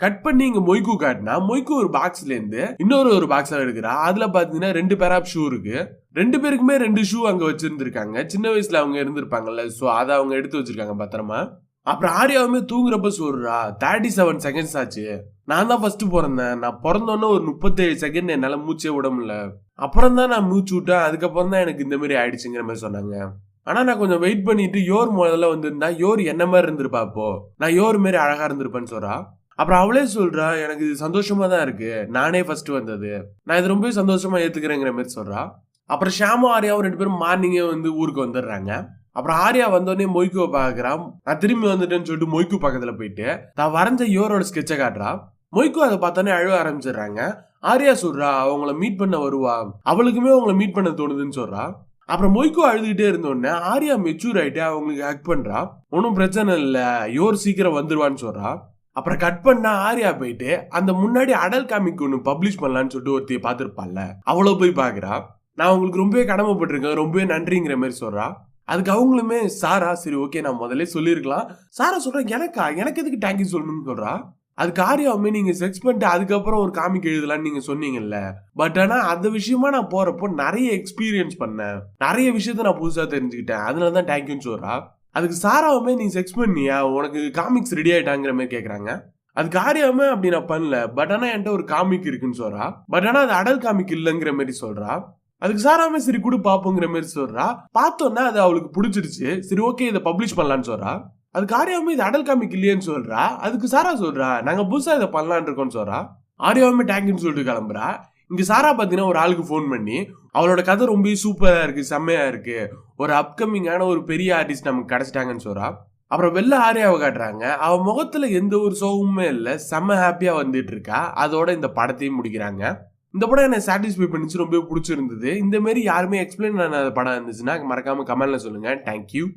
A: கட் பண்ணி இங்க மொய்க்கு காட்டினா மொய்க்கு ஒரு பாக்ஸ்ல இருந்து இன்னொரு ஒரு பாக்ஸ்ல எடுக்கிறா. அதுல பாத்தீங்கன்னா ரெண்டு பேர் ஆஃப் ஷூ இருக்கு. ரெண்டு பேருக்குமே ரெண்டு ஷூ அங்க வச்சிருந்திருக்காங்க. சின்ன வயசுல அவங்க இருந்திருப்பாங்கல்ல. சோ அதை அவங்க எடுத்து வச்சிருக்காங்க பத்திரமா. அப்புறம் ஆரியாவுமே தூங்குறப்ப சொல்றா தேர்ட்டி செவன் செகண்ட்ஸ் ஆச்சு. நான் தான் ஃபர்ஸ்ட் பிறந்தேன். நான் பிறந்தோன்னே ஒரு முப்பத்தேழு செகண்ட் என்னால மூச்சே விட முடியல. அப்புறம் தான் நான் மூச்சு விட்டேன். அதுக்கப்புறம் தான் எனக்கு இந்த மாதிரி ஆயிடுச்சுங்கிற மாதிரி சொன்னாங்க. ஆனால் நான் கொஞ்சம் வெயிட் பண்ணிட்டு யோர் முதல்ல வந்திருந்தா யோர் என்ன மாதிரி இருந்திருப்பா அப்போ? நான் யோர் மாரி அழகாக இருந்திருப்பேன்னு சொல்கிறா அப்புறம் அவளே சொல்கிறா எனக்கு இது சந்தோஷமாக தான் இருக்குது நானே ஃபஸ்ட்டு வந்தது. நான் இது ரொம்பவே சந்தோஷமாக ஏற்றுக்கிறேங்கிற மாதிரி சொல்கிறா அப்புறம் ஷாமும் ஆரியாவும் ரெண்டு பேரும் மார்னிங்கே வந்து ஊருக்கு வந்துடுறாங்க. அப்புறம் ஆர்யா வந்தோடனே மொய்க்குவை பார்க்குறான் நான் திரும்பி வந்துட்டேன்னு சொல்லிட்டு மொய்க்கு பக்கத்தில் போயிட்டு தான் வரைஞ்ச யோரோட ஸ்கெட்சை காட்டுறா. மொய்க்கு அதை பார்த்தோன்னே அழுவ ஆரம்பிச்சிடுறாங்க. ஆர்யா சொல்றா அவங்கள மீட் பண்ண வருவா. அவளுக்குமே அவங்கள மீட் பண்ண தோணுதுன்னு சொல்றா. அப்புறம் மொய்க்கோ அழுதுகிட்டே இருந்தோடனே ஆர்யா மெச்சூர் ஆயிட்டு அவங்களுக்கு ஹக் பண்றா. ஒன்றும் பிரச்சனை இல்லை யோர் சீக்கிரம் வந்துருவான்னு சொல்றா. அப்புறம் கட் பண்ணா ஆர்யா போயிட்டு அந்த முன்னாடி அடல் காமிக் ஒன்று பப்ளிஷ் பண்ணலான்னு சொல்லிட்டு ஒருத்தைய பார்த்துருப்பாள்ல அவ்வளோ போய் பார்க்கறா. நான் உங்களுக்கு ரொம்பவே கடமைப்பட்டிருக்கேன் ரொம்பவே நன்றிங்கிற மாதிரி சொல்றா. அதுக்கு அவங்களுமே சாரா சரி ஓகே நான் முதல்ல சொல்லியிருக்கலாம். சாரா சொல்றேன் எனக்கா? எனக்கு எதுக்கு தேங்க்யூ சொல்லணும்னு சொல்றா? அது ஆர்யாவுமே நீங்கள் செக்ஸ் பண்ணிட்டு அதுக்கப்புறம் ஒரு காமிக் எழுதலாம்னு நீங்கள் சொன்னீங்கல்ல. பட் ஆனால் அந்த விஷயமா நான் போகிறப்போ நிறைய எக்ஸ்பீரியன்ஸ் பண்ணேன். நிறைய விஷயத்த நான் புதுசாக தெரிஞ்சுக்கிட்டேன். அதனால தான் தேங்க்யூன்னு சொல்றா. அதுக்கு சாராவுமே நீ செக்ஸ் பண்ணியா? உனக்கு காமிக்ஸ் ரெடி ஆகிட்டாங்கிற மாதிரி கேட்குறாங்க அது ஆர்யாவுமே அப்படி நான் பண்ணல. பட் ஆனால் என்கிட்ட ஒரு காமிக் இருக்குன்னு சொல்கிறா பட் ஆனால் அது அடல் காமிக் இல்லைங்கிற மாதிரி சொல்கிறா அதுக்கு சாராமே சரி கூட பார்ப்போங்கிற மாதிரி சொல்கிறா பார்த்தோன்னா அது அவளுக்கு பிடிச்சிருச்சு. சரி ஓகே இதை பப்ளிஷ் பண்ணலான்னு சொல்றா. அதுக்கு ஆர்யாவுமே இது அடல் காமிக் இல்லையேன்னு சொல்றா. அதுக்கு சாரா சொல்றா நாங்க புதுசா இதை பண்ணலான்னு இருக்கோம்னு சொல்றா. ஆர்யாவுமே டேங்க்னு சொல்லிட்டு கிளம்புறா. இங்க சாரா பாத்தீங்கன்னா ஒரு ஆளுக்கு ஃபோன் பண்ணி அவளோட கதை ரொம்ப சூப்பரா இருக்கு செம்மையா இருக்கு. ஒரு அப்கமிங்கான ஒரு பெரிய ஆர்டிஸ்ட் நமக்கு கிடைச்சிட்டாங்கன்னு சொல்றா. அப்புறம் வெள்ள ஆரியாவை காட்டுறாங்க. அவ முகத்துல எந்த ஒரு சோகமுமே இல்லை. செம்ம ஹாப்பியா வந்துட்டு இருக்கா. அதோட இந்த படத்தையும் முடிக்கிறாங்க. இந்த படம் என்ன சாட்டிஸ்ஃபை பண்ணிச்சு ரொம்ப பிடிச்சிருந்தது. இந்த மாதிரி யாருமே எக்ஸ்பிளைன் பண்ணாத படம் இருந்துச்சுன்னா மறக்காம கமெண்ட்ல சொல்லுங்க. தேங்க்யூ